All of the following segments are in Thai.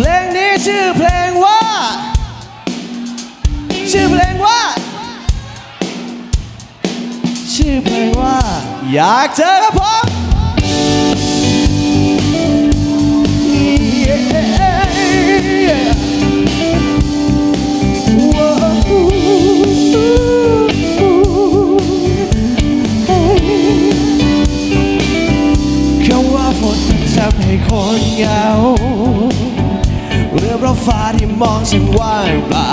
เพลงนี้ชื่อเพลงว่า ชื่อเพลงว่า ชื่อเพลงว่า อยากเจอกับผมคำว่าฝนมันทำให้คนเหงา เรือรถฟ้าที่มองฉันว่างเปล่า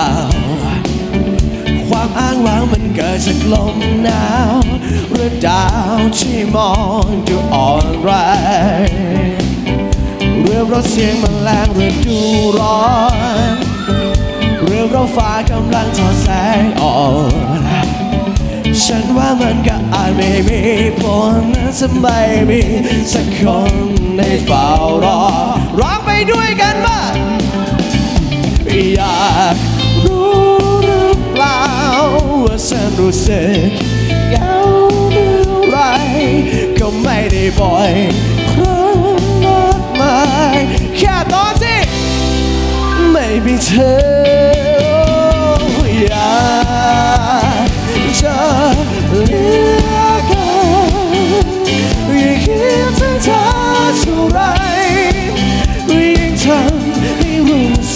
ความอ้างว้างมันเกิดจากลมหนาวหรือดาวที่มองดูอ่อนแรงเรือรถเสียงมันแรงเรือดูร้อนเรือรถฟ้ากำลังทอดแสงอ่อนฉันว่ามันก็อาจไม่มีผลจะไม่มีสักคนในเฝ้ารอร้องไปด้วยกัน อยากรู้หรือเปล่าว่าฉันรู้สึกเหงาเมื่อไรก็ไม่ได้บ่อยครั้งมากมายแค่ตอนที่ไม่มีเธอ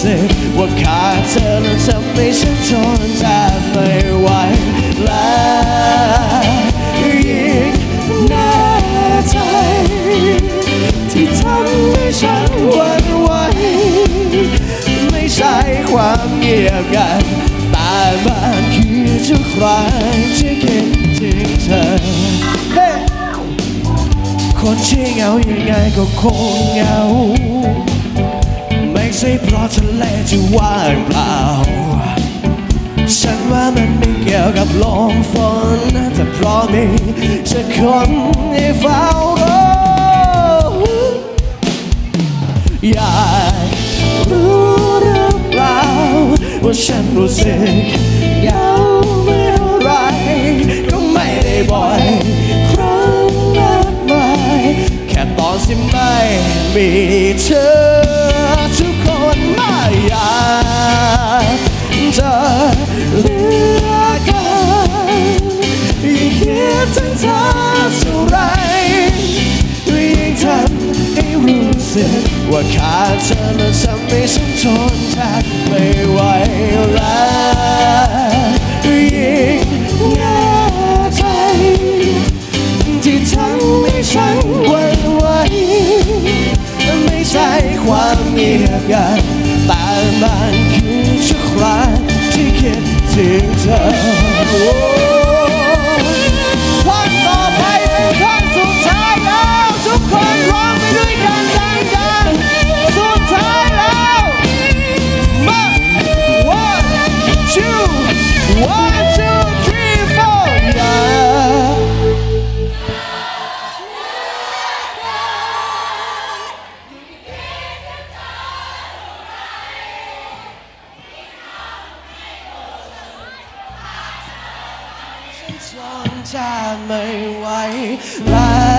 สึกว่าขาดเธอแล้วทำให้ฉันทนแทบไม่ไหวและยิ่งแน่ใจ ที่ทำให้ฉันหวั่นไหวไม่ใช่ความเงียบงันแต่มันคือทุกครั้งที่คิดถึงเธอ คนที่เหงายังไงก็คงเหงา ทะว่างเปล่า ฉันว่ามันไม่เกี่ยวกับลมฝนแต่เพราะมีสักคนให้เฝ้ารออยากรู้หรือเปล่า ว่าฉันรู้สึกเหงาเมื่อไรก็ไม่ได้บ่อยครั้งมากมายแค่ตอนที่ไม่มีเธอ ไม่อยากจะเหลือกันยิ่งคิดถึงเธอเท่าไรยิ่งทำให้รู้สึกว่าขาดเธอมันทำให้ฉันทนแทบไม่ไหวแล้ว คิด วางจะไม่ไหวแล้ว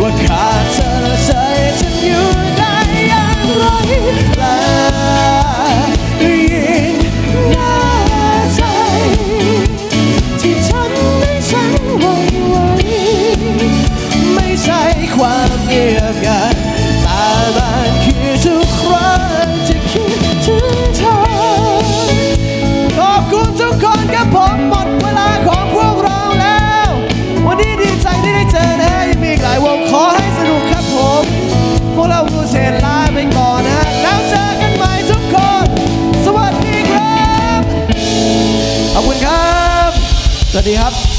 สึก วัสดีครับ